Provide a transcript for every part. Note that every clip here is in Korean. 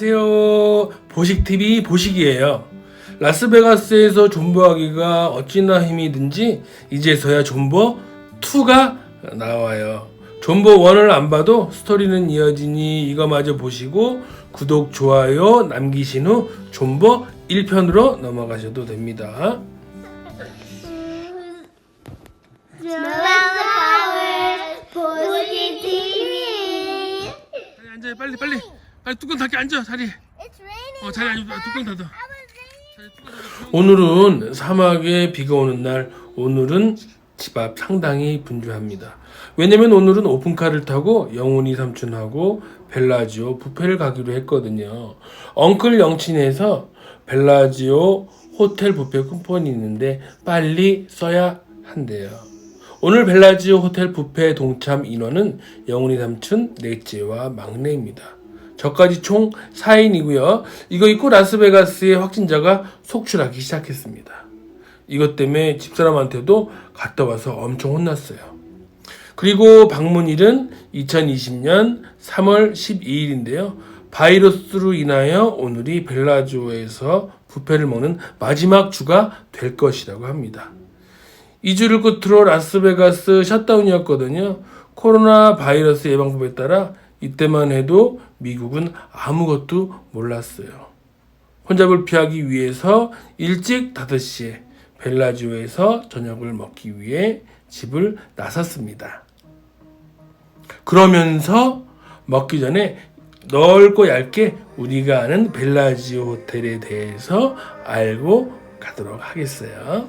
안녕하세요. 보식TV 보식이에요. 라스베가스에서 존버하기가 어찌나 힘이 든지 이제서야 존버 2가 나와요. 존버 1을 안 봐도 스토리는 이어지니 이거마저 보시고 구독, 좋아요 남기신 후 존버 1편으로 넘어가셔도 됩니다. 앉아 빨리 빨리 빨리 뚜껑 닫게 앉아 자리. It's raining. 어 자리 앉아 뚜껑 닫아. 오늘은 사막에 비가 오는 날, 오늘은 집 앞 상당히 분주합니다. 왜냐면 오늘은 오픈카를 타고 영훈이 삼촌하고 벨라지오 뷔페를 가기로 했거든요. 엉클 영친에서 벨라지오 호텔 뷔페 쿠폰이 있는데 빨리 써야 한대요. 오늘 벨라지오 호텔 뷔페 동참 인원은 영훈이 삼촌, 넷째와 막내입니다. 저까지 총 4인이고요. 이거 입고 라스베가스의 확진자가 속출하기 시작했습니다. 이것 때문에 집사람한테도 갔다 와서 엄청 혼났어요. 그리고 방문일은 2020년 3월 12일인데요. 바이러스로 인하여 오늘이 벨라조에서 부페를 먹는 마지막 주가 될 것이라고 합니다. 2주를 끝으로 라스베가스 셧다운이었거든요. 코로나 바이러스 예방법에 따라 이때만 해도 미국은 아무것도 몰랐어요. 혼잡을 피하기 위해서 일찍 5시에 벨라지오에서 저녁을 먹기 위해 집을 나섰습니다. 그러면서 먹기 전에 넓고 얇게 우리가 아는 벨라지오 호텔에 대해서 알고 가도록 하겠어요.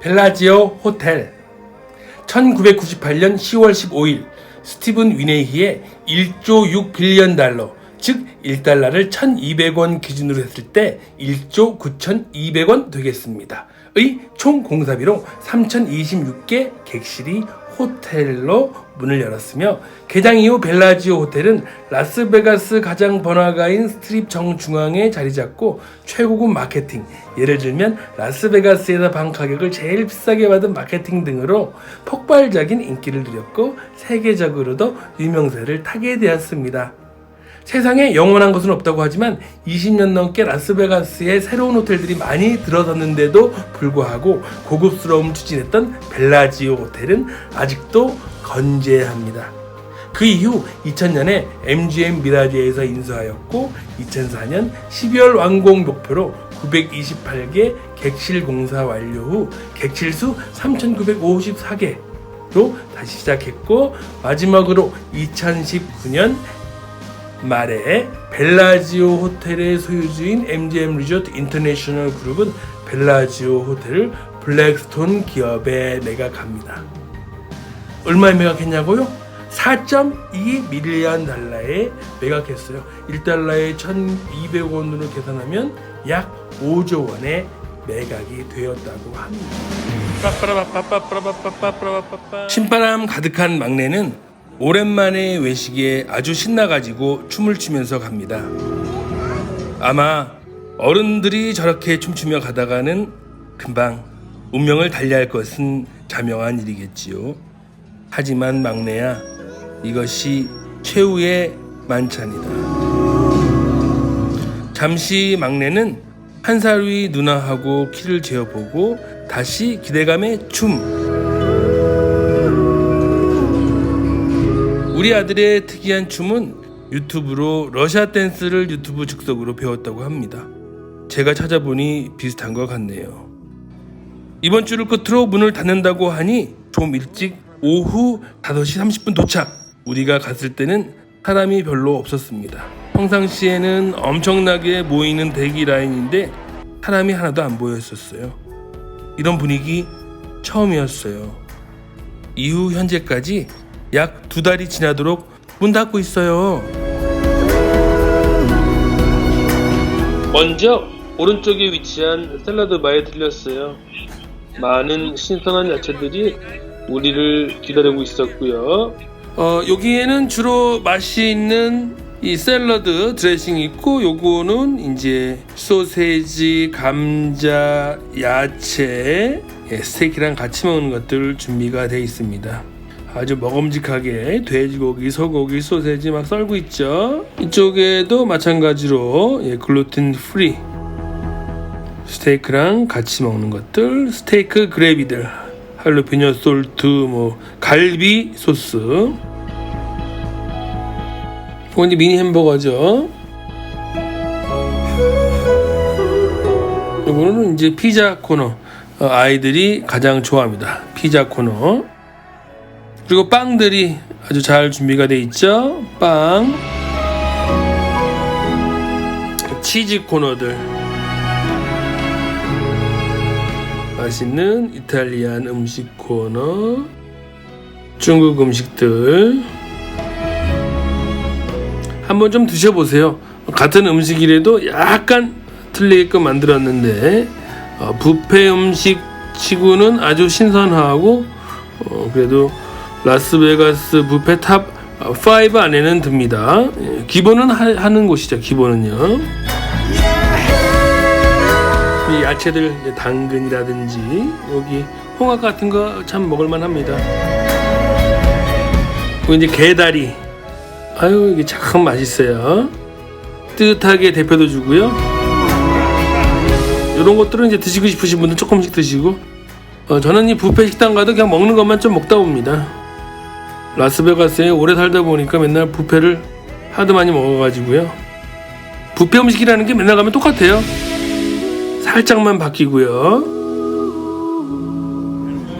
벨라지오 호텔 1998년 10월 15일 스티븐 위네히의 1조 6 빌리언 달러 즉 1달러를 1200원 기준으로 했을 때 1조 9200원 되겠습니다. 의 총 공사비로 3026개 객실이 호텔로 문을 열었으며 개장 이후 벨라지오 호텔은 라스베가스 가장 번화가인 스트립 정중앙에 자리 잡고 최고급 마케팅 예를 들면 라스베가스에서 방 가격을 제일 비싸게 받은 마케팅 등으로 폭발적인 인기를 누렸고 세계적으로도 유명세를 타게 되었습니다. 세상에 영원한 것은 없다고 하지만 20년 넘게 라스베가스에 새로운 호텔들이 많이 들어섰는데도 불구하고 고급스러움을 추진했던 벨라지오 호텔은 아직도 건재합니다. 그 이후 2000년에 MGM 미라지에서 인수하였고 2004년 12월 완공 목표로 928개 객실 공사 완료 후 객실 수 3,954개로 다시 시작했고 마지막으로 2019년 말에 벨라지오 호텔의 소유주인 MGM 리조트 인터내셔널 그룹은 벨라지오 호텔을 블랙스톤 기업에 매각합니다. 얼마에 매각했냐고요? 4.2 밀리언 달러에 매각했어요. 1달러에 1,200원으로 계산하면 약 5조 원에 매각이 되었다고 합니다. 신바람 가득한 막내는 오랜만에 외식에 아주 신나가지고 춤을 추면서 갑니다. 아마 어른들이 저렇게 춤추며 가다가는 금방 운명을 달리할 것은 자명한 일이겠지요. 하지만 막내야, 이것이 최후의 만찬이다. 잠시 막내는 한 살 위 누나하고 키를 재어보고 다시 기대감의 춤. 우리 아들의 특이한 춤은 유튜브로 러시아 댄스를 유튜브 즉석으로 배웠다고 합니다. 제가 찾아보니 비슷한 것 같네요. 이번 주를 끝으로 문을 닫는다고 하니 좀 일찍 오후 5시 30분 도착. 우리가 갔을 때는 사람이 별로 없었습니다. 평상시에는 엄청나게 모이는 대기 라인인데 사람이 하나도 안 보였었어요. 이런 분위기 처음이었어요. 이후 현재까지 약 두 달이 지나도록 문 닫고 있어요. 먼저 오른쪽에 위치한 샐러드 바에 들렸어요. 많은 신선한 야채들이 우리를 기다리고 있었고요. 어, 여기에는 주로 맛이 있는 이 샐러드 드레싱이 있고 요거는 이제 소세지, 감자, 야채 예, 스테이크랑 같이 먹는 것들 준비가 되어 있습니다. 아주 먹음직하게 돼지고기, 소고기, 소세지 막 썰고 있죠. 이쪽에도 마찬가지로 예, 글루텐 프리 스테이크랑 같이 먹는 것들, 스테이크 그레비들, 할로피뇨 솔트, 뭐 갈비 소스. 이건 이제 미니 햄버거죠. 이거는 이제 피자 코너. 어, 아이들이 가장 좋아합니다. 피자 코너. 그리고 빵들이 아주 잘 준비가 돼 있죠. 빵. 치즈 코너들. 맛있는 이탈리안 음식 코너. 중국 음식들. 한번 좀 드셔보세요. 같은 음식이라도 약간 틀리게끔 만들었는데 어, 뷔페 음식 치고는 아주 신선하고 어, 그래도 라스베가스 뷔페 탑 5 안에는 듭니다. 예, 기본은 하, 는 곳이죠. 기본은요. 이 야채들 당근이라든지 여기 홍합 같은 거 참 먹을만 합니다. 그리고 이제 게다리. 아유 이게 참 맛있어요. 뜨뜻하게 대표도 주고요. 이런 것들은 이제 드시고 싶으신 분들 조금씩 드시고 어, 저는 이 뷔페 식당 가도 그냥 먹는 것만 좀 먹다 봅니다. 라스베가스에 오래 살다 보니까 맨날 뷔페를 하도 많이 먹어가지고요. 뷔페 음식이라는 게 맨날 가면 똑같아요. 살짝만 바뀌고요.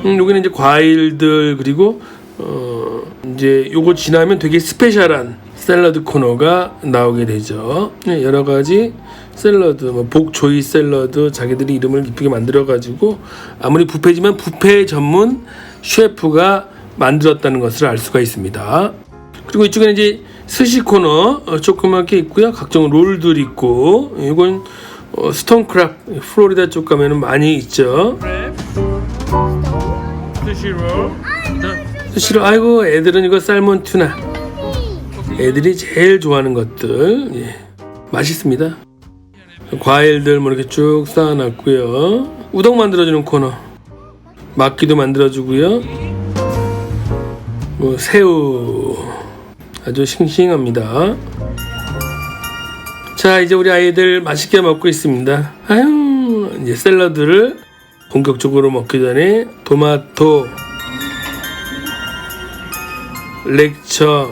음, 여기는 이제 과일들 그리고 어, 이제 요거 지나면 되게 스페셜한 샐러드 코너가 나오게 되죠. 네, 여러 가지 샐러드, 뭐 복조이 샐러드 자기들이 이름을 이쁘게 만들어 가지고 아무리 뷔페지만 뷔페 전문 셰프가 만들었다는 것을 알 수가 있습니다. 그리고 이쪽에는 이제 스시 코너 어, 조그맣게 있고요. 각종 롤들 있고 이건 어, 스톤크랍 플로리다 쪽 가면은 많이 있죠. 스시 롤. 스시로 아이고 애들은 이거 살몬 투나. 애들이 제일 좋아하는 것들 예. 맛있습니다. 과일들 뭐 이렇게 쭉 쌓아놨고요. 우동 만들어주는 코너. 막기도 만들어주고요. 뭐 새우 아주 싱싱합니다. 자 이제 우리 아이들 맛있게 먹고 있습니다. 아유 이제 샐러드를 본격적으로 먹기 전에 토마토 렉처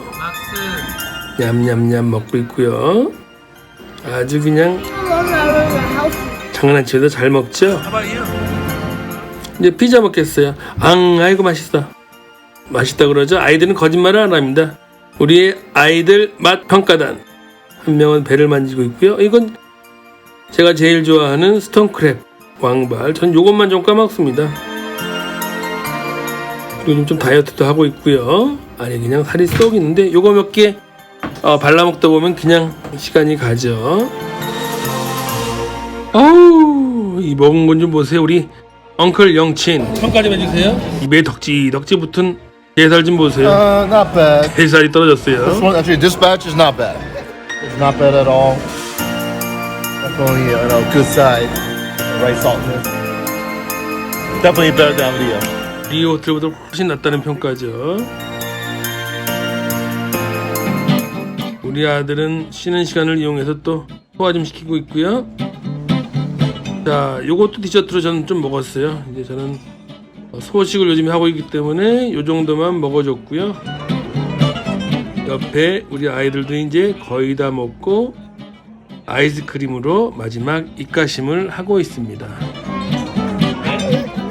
냠냠냠 먹고 있고요. 아주 그냥 장난치면서 잘 먹죠. 이제 피자 먹겠어요. 앙 아이고 맛있어. 맛있다 그러죠. 아이들은 거짓말을 안 합니다. 우리의 아이들 맛 평가단 한 명은 배를 만지고 있고요. 이건 제가 제일 좋아하는 스톤크랩 왕발. 전 요것만 좀 까먹습니다. 요즘 좀 다이어트도 하고 있고요. 아니 그냥 살이 쏙 있는데 요거 몇개 어, 발라먹다 보면 그냥 시간이 가죠. 어우 이 먹은 건 좀 보세요. 우리 엉클 영친 평가 좀 해주세요. 입에 덕지 덕지 붙은 게살 좀 보세요. Uh, not bad. 게살이 This 떨어졌어요. one, actually, this batch is not bad. It's not bad at all. Definitely, uh, you know, good side. Right saltiness. Definitely better than Leo. 이 호텔보다 훨씬 낫다는 평가죠. 우리 아들은 쉬는 시간을 이용해서 또 소화 좀 시키고 있고요. 자, 요것도 디저트로 저는 좀 먹었어요. 이제 저는 소식을 요즘 하고 있기 때문에 요 정도만 먹어줬고요. 옆에 우리 아이들도 이제 거의 다 먹고 아이스크림으로 마지막 입가심을 하고 있습니다.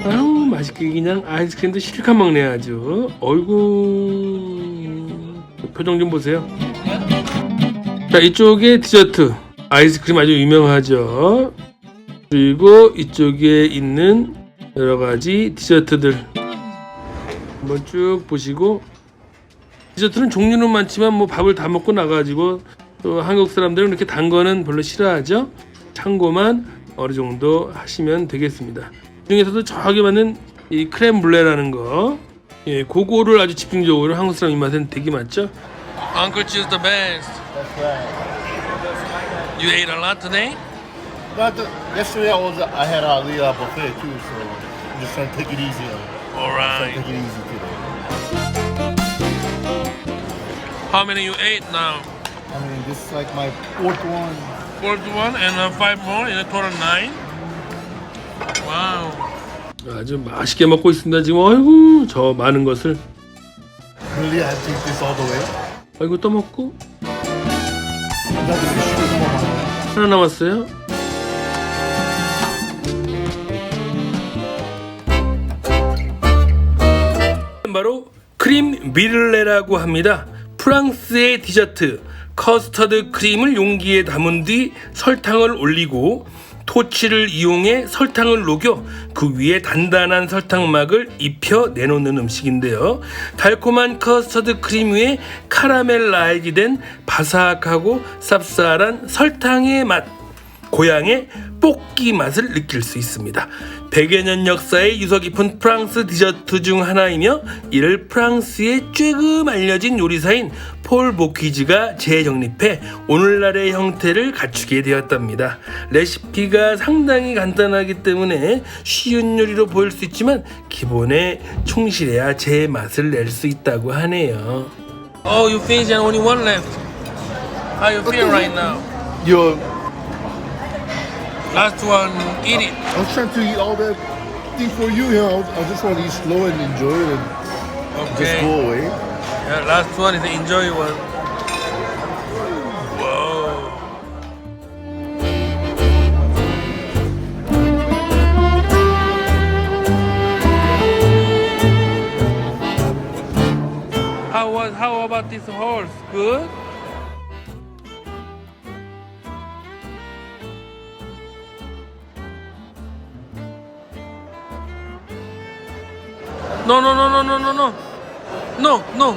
아우 맛있게 그냥 아이스크림도 실컷 먹네 아주. 어이구. 표정 좀 보세요. 자 이쪽에 디저트. 아이스크림 아주 유명하죠. 그리고 이쪽에 있는 여러 가지 디저트들 한번 쭉 보시고 디저트는 종류는 많지만 뭐 밥을 다 먹고 나가지고 또 한국 사람들은 이렇게 단 거는 별로 싫어하죠 참고만 어느 정도 하시면 되겠습니다 중에서도 저기 맞는 이 크렘 블레라는 거 예, 그거를 아주 집중적으로 한국 사람 입맛엔 되게 맞죠? Uncle Cheese the best. That's right. You ate a lot today? But the, yesterday I was I had a Leo buffet too, so I'm just trying to take it easy. You. Alright. Take it easy today. How many you ate now? I mean, this is like my fourth one. Fourth one and uh, five more in a total nine. 와우. 아주 맛있게 먹고 있습니다. 지금 아이고 저 많은 것을 Really, I have to eat this all the way. 아이고 또 먹고 Nothing to shoot for my 하나 남았어요. 크림 미를레라고 합니다. 프랑스의 디저트 커스터드 크림을 용기에 담은 뒤 설탕을 올리고 토치를 이용해 설탕을 녹여 그 위에 단단한 설탕막을 입혀 내놓는 음식인데요. 달콤한 커스터드 크림 위에 카라멜라이즈된 바삭하고 쌉쌀한 설탕의 맛 고향의 볶기 맛을 느낄 수 있습니다. 100여 년 역사의 유서 깊은 프랑스 디저트 중 하나이며 이를 프랑스의 쬐금 알려진 요리사인 폴 보퀴즈가 재정립해 오늘날의 형태를 갖추게 되었답니다. 레시피가 상당히 간단하기 때문에 쉬운 요리로 보일 수 있지만 기본에 충실해야 제 맛을 낼 수 있다고 하네요. Oh, you finished and only one left. How you feel right now? Yo, Last one, eat it. I was trying to eat all that thing for you. You know, I just want to eat slow and enjoy it and just go away. Yeah, last one is the enjoy one. Whoa. How was how about this horse? Good? No, no, no, no, no, no, no. No, no.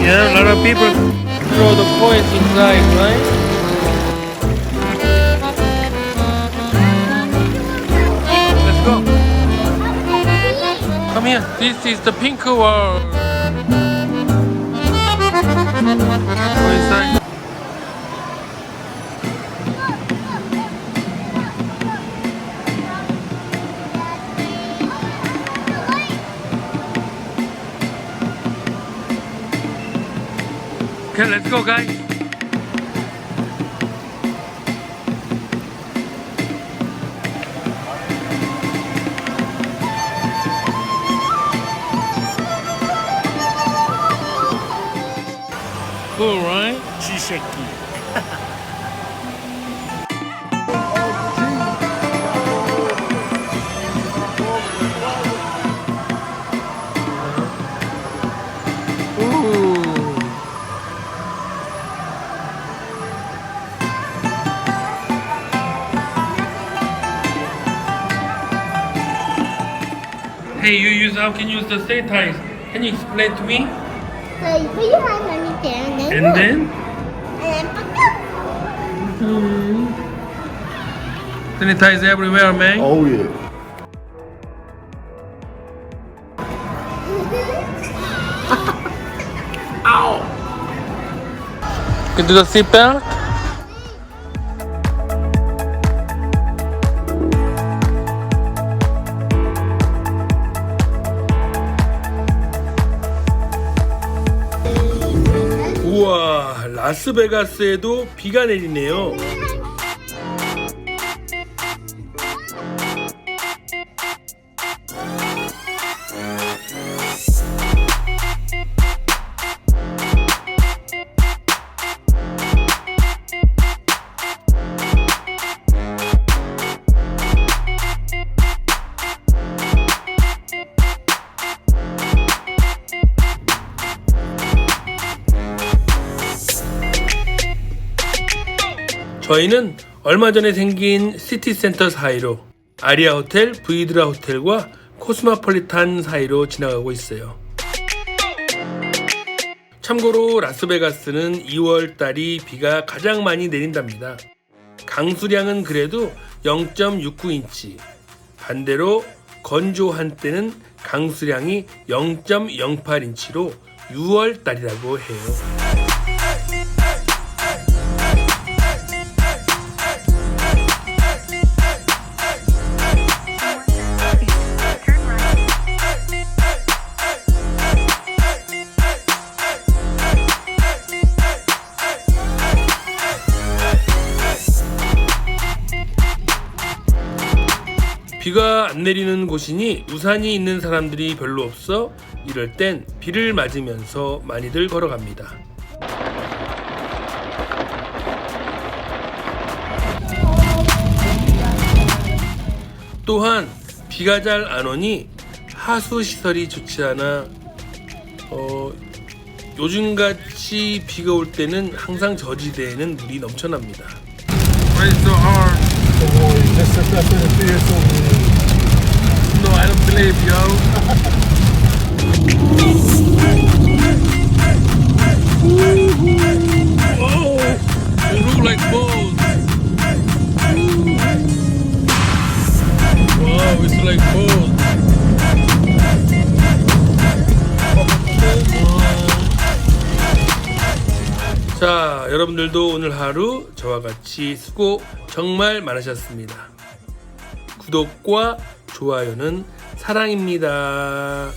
Yeah, a lot of people throw the coins inside, right? Let's go. Come here. This is the pink world. Okay, let's go, guys. Cool, right? Shisheki. Hey, you use how can you use the sanitize? Can you explain to me? So you put your hand underneath there and then And look. then And then put them. Mm-hmm. sanitize everywhere, man. Oh yeah. You do the seatbelt. 라스베가스에도 비가 내리네요. 저희는 얼마 전에 생긴 시티센터 사이로 아리아 호텔, 브이드라 호텔과 코스모폴리탄 사이로 지나가고 있어요. 참고로 라스베가스는 2월 달이 비가 가장 많이 내린답니다. 강수량은 그래도 0.69인치. 반대로 건조한 때는 강수량이 0.08인치로 6월 달이라고 해요. 비가 안 내리는 곳이니 우산이 있는 사람들이 별로 없어 이럴 땐 비를 맞으면서 많이들 걸어갑니다. 또한 비가 잘 안 오니 하수 시설이 좋지 않아 어, 요즘같이 비가 올 때는 항상 저지대에는 물이 넘쳐납니다. Believe yo. oh, like. 자, 여러분들도 오늘 하루 저와 같이 수고 정말 많으셨습니다. 구독과 좋아요는 사랑입니다.